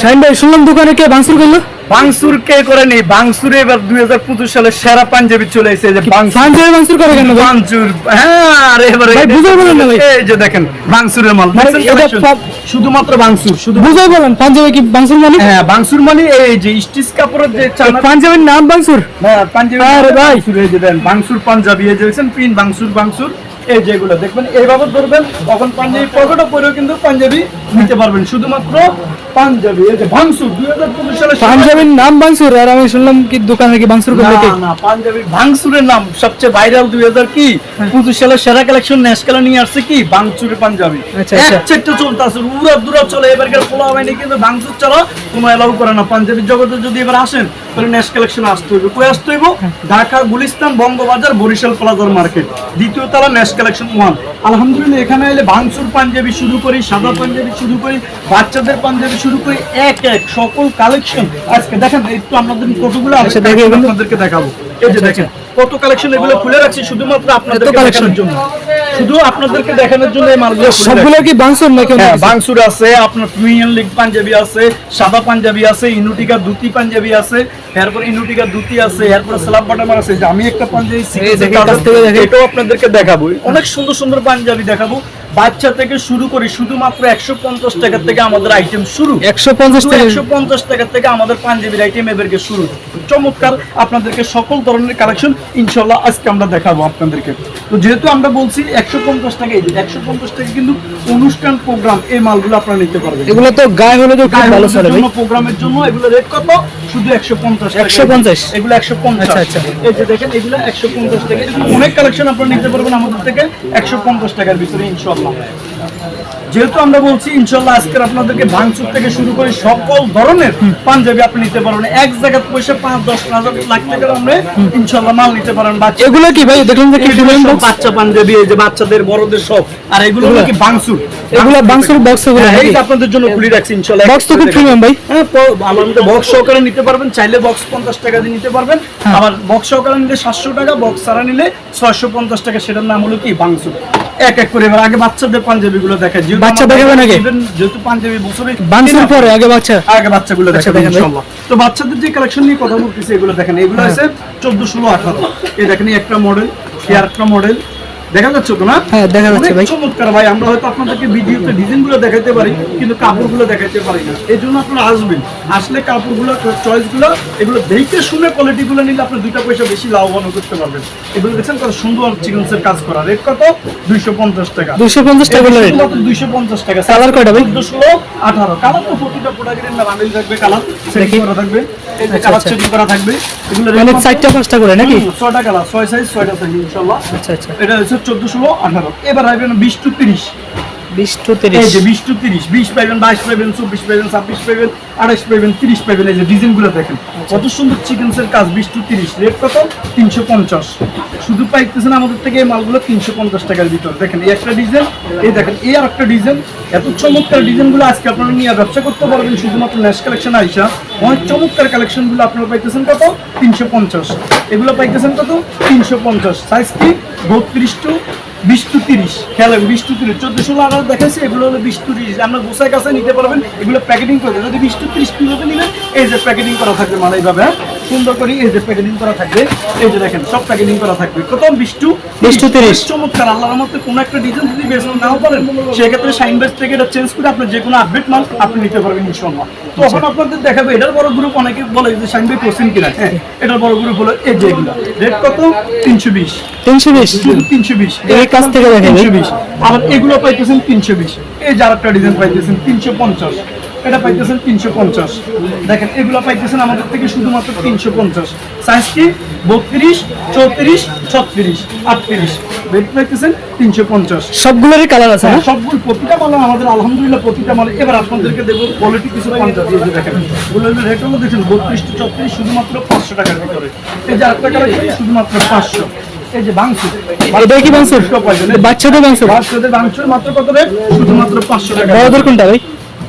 শাহিন ভাই শুনলাম দোকানে কে ভাঙচুর করল বাংসুর কে করে নেই এবার দুই হাজার পঁচিশ সালে সেরা পাঞ্জাবি চলে এসেছে যে পাঞ্জাবি ভাঙচুর করে কেন ভাই? হ্যাঁ আরে এবারে ভাই, বলেন না ভাই। এই যে দেখেন বাংসুরের মাল মানে দেখছেন এটা collection? সব- শুধুমাত্র বাংসুর শুধু বুঝাই বলেন পাঞ্জাবি কি ভাঙচুর মানে হ্যাঁ বাংসুর মানে এই যে স্টিচ কাপড়ের যে পাঞ্জাবির নাম ভাঙচুর হ্যাঁ, পাঞ্জাবি আরে ভাই। পাঞ্জাবি এই যে পিন বাংসুর এই যেগুলো দেখবেন এইভাবে ধরবেন তখন পাঞ্জাবি পকেটও পরেও কিন্তু পাঞ্জাবি নিতে পারবেন। শুধুমাত্র পাঞ্জাবি এই যে ভাংসুর দুই হাজার পঁচিশ সালে পাঞ্জাবির নাম ভাঙচুর আর আমি শুনলাম কি দোকানে করল না ভাঙসুরের নাম সবচেয়ে ভাইরাল দুই হাজার কি? পঁচিশ সালের সেরা কালেকশন ন্যাশকালা নিয়ে আসছে কি? ভাঙচুরের পাঞ্জাবি। এক। চেটে চলতে আছে উড়া দুরা চলে এবারকার পোলা হয়নি কিন্তু ভাঙচুর চালা কোনো এলাও করে না। পাঞ্জাবির জগতে যদি এবার আসেন তাহলে ন্যাশ কালেকশন আসতে হইবে। কই আসতে হইব? ঢাকা গুলিস্তান বঙ্গবাজার বরিশাল প্লাজার মার্কেট। দ্বিতীয় তলা ন্যাশ কালেকশন ওয়ান আলহামদুলিল্লাহ এখানে এলে ভাংসুর পাঞ্জাবি শুরু করি সাদা পাঞ্জাবি শুরু করি বাচ্চাদের পাঞ্জাবি শুরু করি এক এক সকল কালেকশন আজকে দেখেন একটু আপনাদের কতগুলো আছে আচ্ছা, আপনাদেরকে দেখাবো। এই যে দেখেন কত কালেকশন এগুলো খুলে রাখছি শুধুমাত্র আপনাদের? দেখানোর জন্য। শুধু আপনাদেরকে দেখানোর জন্য এই মালগুলো সবগুলো কি ভাঙচুর নাকি হ্যাঁ বাংসুর আছে আপনার প্রিমিয়ার লিগ পাঞ্জাবি আছে সাদা পাঞ্জাবি আছে ইনুটিকা দুতি পাঞ্জাবি আছে এরপর ইনুটিকা দুতি আছে এরপর স্লাব বাটামার আছে। আমি একটা পাঞ্জাবি এটাও আপনাদেরকে দেখাবো। অনেক সুন্দর সুন্দর পাঞ্জাবি দেখাবো। বাচ্চা থেকে শুরু করি শুধুমাত্র একশো পঞ্চাশ টাকা থেকে আমাদের আইটেম শুরু। একশো পঞ্চাশ টাকা একশো পঞ্চাশ টাকা থেকে আমাদের পাঞ্জাবির আইটেম এদেরকে শুরু। চমৎকার আপনাদেরকে সকল ধরনের কালেকশন ইনশাল্লাহ আজকে আমরা দেখাবো আপনাদেরকে। তো যেহেতু আমরা বলছি একশো পঞ্চাশ টাকা এই একশো পঞ্চাশ টাকা কিন্তু অনুষ্ঠান প্রোগ্রাম এই মালগুলো আপনারা নিতে পারবেন। এগুলো তো গায়ে হলে প্রোগ্রামের জন্য এগুলো রেট কত? শুধু একশো পঞ্চাশ 150 এগুলো একশো পঞ্চাশ। আচ্ছা, আচ্ছা। এই যে দেখেন এগুলো একশো পঞ্চাশ টাকা অনেক কালেকশন আপনারা নিতে পারবেন আমাদের থেকে একশো পঞ্চাশ টাকার ভিতরে ইনশাল্লাহ যেহেতু আমরা বলছি ইনশাল্লাহ আজকের আপনাদেরকে ভাঙচুর থেকে শুরু করে সকল ধরনের পাঞ্জাবি আপনি নিতে পারবেন। এক জায়গায় পয়সা পাঁচ দশ হাজার লাখ টাকার আমরা ইনশাল্লাহ মাল নিতে পারেন। বাচ্চা এগুলো কি ভাই? দেখলাম যে কি বাচ্চা পাঞ্জাবি এই যে বাচ্চাদের বড়দের সব। আর এগুলো কি ভাঙচুর? এগুলো ভাঙচুর বক্স এগুলো এই আপনাদের জন্য খুলে রাখছি ইনশাল্লাহ বক্স তো খুব প্রিমিয়াম ভাই। হ্যাঁ প- বক্স সহকারে নিতে পারবেন চাইলে বক্স পঞ্চাশ টাকা দিয়ে নিতে পারবেন। আবার বক্স সহকারে নিলে সাতশো টাকা বক্স ছাড়া নিলে ছয়শো পঞ্চাশ টাকা সেটার নাম হলো কি? বাংসু এক এক করে। আগে বাচ্চাদের পাঞ্জাবি গুলো দেখা যেহেতু বাচ্চা দেখাবেন আগে? যেহেতু পাঞ্জাবি বছরে বানসুর পরে আগে বাচ্চা। আগে বাচ্চাগুলো গুলো দেখাবেন ইনশাআল্লাহ। তো বাচ্চাদের যে কালেকশন নিয়ে কথা বলতেছি এগুলো দেখেন। এগুলো। আছে চোদ্দ ষোলো আঠারো। এই দেখেন একটা মডেল এই আরেকটা মডেল দেখা যাচ্ছে তো না? হ্যাঁ, দেখা যাচ্ছে ভাই। চমৎকার ভাই আমরা হয়তো আপনাদেরকে ভিডিওতে ডিজাইনগুলো দেখাতে পারি কিন্তু কাপড়গুলো দেখাতে পারি না। এই জন্য আপনারা আসবেন। আসলে কাপড়গুলো চয়েসগুলো এগুলো দেখে শুনে কোয়ালিটি গুলো নিলে আপনি দুইটা পয়সা বেশি লাভবান করতে পারবেন। এগুলো দেখছেন কত সুন্দর চিকেন্সের কাজ করা। রেট কত? দুইশো পঞ্চাশ টাকা। দুশো পঞ্চাশ টাকা রেট দুইশো পঞ্চাশ টাকা। Colour কয়টা ভাই? ষোলো আঠারো। কালার তো প্রতিটা প্রোডাক্টের না বান্ডেল থাকবে কালার। সেটিং করা থাকবে। যে আচ্ছা, কালার আচ্ছা। সেটিং করা থাকবে। এগুলো মানে চারটা পাঁচটা করে নাকি? ছয়টা কালার ছয় সাইজ ছয়টা সাইজ ইনশাল্লাহ। আচ্ছা আচ্ছা। এটা হচ্ছে চোদ্দ ষোলো আঠারো। এবার আসবেন বিশ টু তিরিশ। বিশ টু এই তিরিশ যে বিশ টু তিরিশ বিশ পাইবেন বাইশ পাইবেন চব্বিশ পাইবেন ছাব্বিশ পাইবেন আঠাশ পাইবেন তিরিশ পাইবেন এই যে ডিজাইনগুলো দেখেন কত সুন্দর চিকেন্সের কাজ বিশ টু তিরিশ। রেট কত? তিনশো পঞ্চাশ। শুধু পাইতেছেন আমাদের থেকে এই মালগুলো তিনশো পঞ্চাশ টাকার ভিতর। দেখেন এই একটা ডিজাইন এই দেখেন এই আর একটা ডিজাইন। এত চমৎকার ডিজাইনগুলো আজকে আপনারা নিয়ে ব্যবসা করতে পারবেন শুধুমাত্র ন্যাশ কালেকশন আইসা। অনেক চমৎকার কালেকশনগুলো আপনারা পাইতেছেন কত? তিনশো পঞ্চাশ। এগুলো পাইতেছেন কত? তিনশো পঞ্চাশ। সাইজ কি? বত্রিশ টু বিশ টু তিরিশ। খেয়াল রাখবেন, বিশ টু তিরিশ। চোদ্দ ষোলো আঠারো দেখাচ্ছে এগুলো হলো বিশ টু তিরিশ। আপনার গোসাই কাছে নিতে পারবেন, এগুলো প্যাকেটিং করে যদি বিশ টু তিরিশ কিলোতে নিবেন, এই যে প্যাকেটিং করা থাকবে মানে এইভাবে হ্যাঁ? সুন্দর করে এই যে প্যাকেটিং করা থাকবে এই যে দেখেন সব প্যাকেটিং করা থাকবে। কত বিশ টু 20 to 30 চমৎকার আল্লাহর মধ্যে কোনো একটা ডিজাইন যদি বেশ নাও পারেন সেক্ষেত্রে শাইন বেস থেকে এটা চেঞ্জ করে আপনি যে কোনো আপডেট মাল আপনি নিতে পারবেন ইনশাল্লাহ তখন আপনাদের দেখাবে এটার বড় গ্রুপ অনেকে বলে যে শাইন ভাই কোশ্চেন কিনা। হ্যাঁ এটার বড় গ্রুপ হলো এই যে এগুলো। রেট কত? তিনশো বিশ। তিনশো বিশ। তিনশো বিশ। এই কাছ থেকে দেখেন। তিনশো বিশ। আবার এগুলো পাইতেছেন তিনশো বিশ। এই যে আরেকটা ডিজাইন পাইতেছেন তিনশো পঞ্চাশ। এটা পাইতেছেন তিনশো পঞ্চাশ। দেখেন এগুলো পাইতেছেন আমাদের থেকে শুধুমাত্র তিনশো পঞ্চাশ। সাইজ কি? বত্রিশ চৌত্রিশ ছত্রিশ আটত্রিশ। পাইতেছেন তিনশো পঞ্চাশ। সবগুলোরই কালার আছে হ্যাঁ, সবগুলো প্রতিটা মাল আমাদের আলহামদুলিল্লাহ প্রতিটা মাল এবার আপনাদেরকে দেবো কোয়ালিটি কিছু পাঞ্জাবি দেখেন এগুলো রেট হলো দেখেন বত্রিশ টু চত্রিশ শুধুমাত্র পাঁচশো টাকার ভিতরে। এই যে শুধুমাত্র পাঁচশো। এই যে এটাই কি বাচ্চাদের ভাঙচুর বাচ্চাদের বাংসুর মাত্র কত রেট? শুধুমাত্র পাঁচশো টাকা। বড়দের কোনটা ভাই?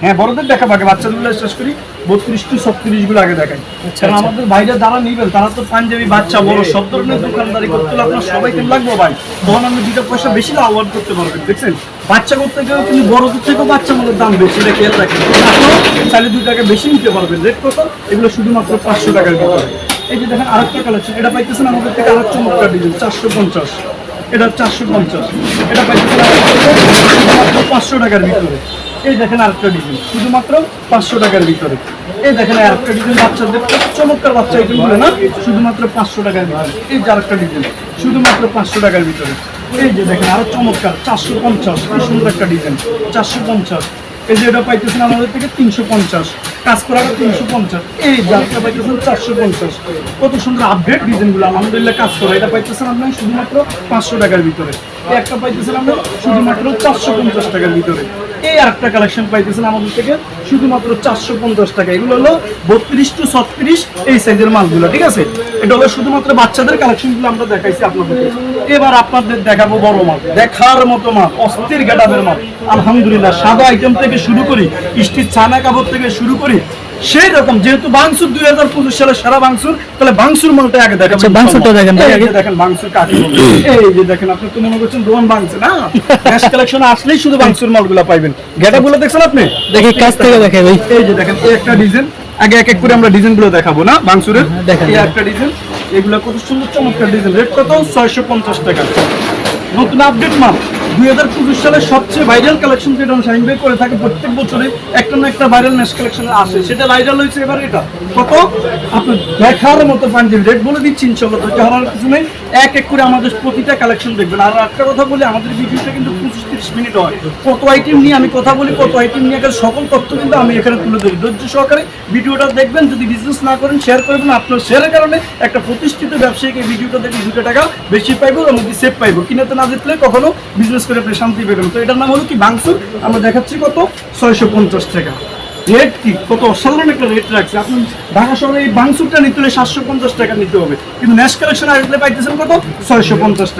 হ্যাঁ বড়দের দেখা পাকে বাচ্চাগুলো শেষ করি। বত্রিশ টু ছত্রিশগুলো আগে দেখাই। আচ্ছা, কারণ আচ্ছা। আমাদের বাইরে যারা নিবেন তারা তো পাঞ্জাবি বাচ্চা বড় সব ধরনের দোকানদারি করতে হলে আপনার সবাইকে লাগবে ভাই। তখন আপনি দুটো পয়সা বেশি লাভবান করতে পারবেন দেখছেন? বাচ্চা করতে গেলে কিন্তু বড়দের থেকেও বাচ্চা মনের দাম বেশি এটা খেয়াল রাখেন। চাইলে দুই টাকা বেশি নিতে পারবেন। রেট কত এগুলো শুধুমাত্র পাঁচশো টাকার ভিতরে। এই যে দেখেন আরেকটা কালেকশন এটা পাইতেছেন আমাদের থেকে আরেক চমৎকার ডিজাইন চারশো পঞ্চাশ। এটা চারশো পঞ্চাশ। এটা পাইতেছেন পাঁচশো টাকার ভিতরে। এই দেখেন আরেকটা ডিজাইন, শুধুমাত্র পাঁচশো টাকার ভিতরে। এই দেখেন আরেকটা ডিজাইন, বাচ্চাদের চমৎকার বাচ্চা আইটেমগুলো না, শুধুমাত্র পাঁচশো টাকার ভিতরে। এই যে আরেকটা ডিজাইন, শুধুমাত্র পাঁচশো টাকার ভিতরে। এই যে দেখেন আরও চমৎকার, চারশো পঞ্চাশ সুন্দর একটা ডিজাইন, চারশো পঞ্চাশ। এই যে এটা পাইতেছেন আমাদের থেকে তিনশো পঞ্চাশ, কাজ করার তিনশো পঞ্চাশ। এই জালটা পাইতেছেন চারশো পঞ্চাশ। কত সুন্দর আপডেট ডিজাইনগুলো আলহামদুলিল্লাহ কাজ করে। এটা পাইতেছেন আপনার শুধুমাত্র পাঁচশো টাকার ভিতরে। একটা পাইতেছেন আপনার শুধুমাত্র চারশো পঞ্চাশ টাকার ভিতরে। এই আরেকটা কালেকশন পাইতেছেন আমাদের থেকে, শুধুমাত্র চারশো পঞ্চাশ টাকা। এগুলো হলো বত্রিশ টু ছত্রিশ এই সাইজের মালগুলো, ঠিক আছে? এটা হলো শুধুমাত্র বাচ্চাদের কালেকশনগুলো আমরা দেখাইছি আপনাদেরকে। এবার আপনাদের দেখাবো বড় মাল। দেখার মতো মাল অস্থির গেটাবের মাল। আলহামদুলিল্লাহ সাদা আইটেম থেকে শুরু করি স্টিচ ছানা কাপড় থেকে শুরু করি সেই রকম। যেহেতু বাংসুর দুই হাজার পঁচিশ সালে সারা বাংসুর তাহলে বাংসুর মালটা আগে দেখাবো। আচ্ছা, বাংসুরটা দেখেন, দেখেন বাংসুর কাকে। এই। যে দেখেন আপনি তো মনে করছেন রোহন বাংসে না? ক্যাশ কালেকশন আসলেই শুধু বাংসুর মালগুলো পাইবেন। গেটাগুলো দেখছেন আপনি? দেখি কাছ থেকে দেখে এই যে দেখেন এই একটা ডিজাইন। আগে এক এক করে আমরা ডিজাইনগুলো দেখাবো না বাংসুরের? হ্যাঁ, দেখান, এই একটা ডিজাইন। এগুলো কত সুন্দর চমৎকার ডিজাইন রেট কত? ছয়শো পঞ্চাশ টাকা। নতুন আপডেট মাল। দুই হাজার পঁচিশ সালের সবচেয়ে ভাইরাল কালেকশন যেটা শাহিন ভাই করে থাকে প্রত্যেক বছরে একটা না একটা ভাইরাল নেক্সট কালেকশন আসে। সেটা ভাইরাল হয়েছে এবার এটা। কত? আপনি দেখার মতো পাঞ্জাবি। রেট বলে দিচ্ছি ইনশাল্লাহ কিছু নেই। এক এক করে আমাদের প্রতিটা কালেকশন দেখবেন। আর একটা কথা বলি, আমাদের ভিডিওটা কিন্তু পঁচিশ তিরিশ মিনিট হয়। কত আইটেম নিয়ে আমি কথা বলি, কত আইটেম নিয়ে এখানে সকল তথ্য কিন্তু আমি এখানে তুলে ধরি। ধৈর্য সহকারে ভিডিওটা দেখবেন, যদি বিজনেস না করেন শেয়ার করবেন আপনার শেয়ারের কারণে একটা প্রতিষ্ঠিত ব্যবসায়ীকে এই ভিডিওটা দেখে দুটো টাকা বেশি পাইবো এবং সেভ পাইবো। কিনাতে না জিতলে কখনো বিজনেস করে আপনি শান্তি পাবেন তো এটার নাম হলো কি? বাংসুর। আমরা দেখাচ্ছি কত? ছয়শো পঞ্চাশ টাকা। রেট কি? কত অসাধারণ একটা রেট রাখছে। আপনি ঢাকা শহরে এই বাংসুরটা নিতে হলে সাতশো পঞ্চাশ টাকা নিতে হবে। কিন্তু ন্যাশ কালেকশন আসলে পাইতেছেন কত? ছয়শো পঞ্চাশ টাকা।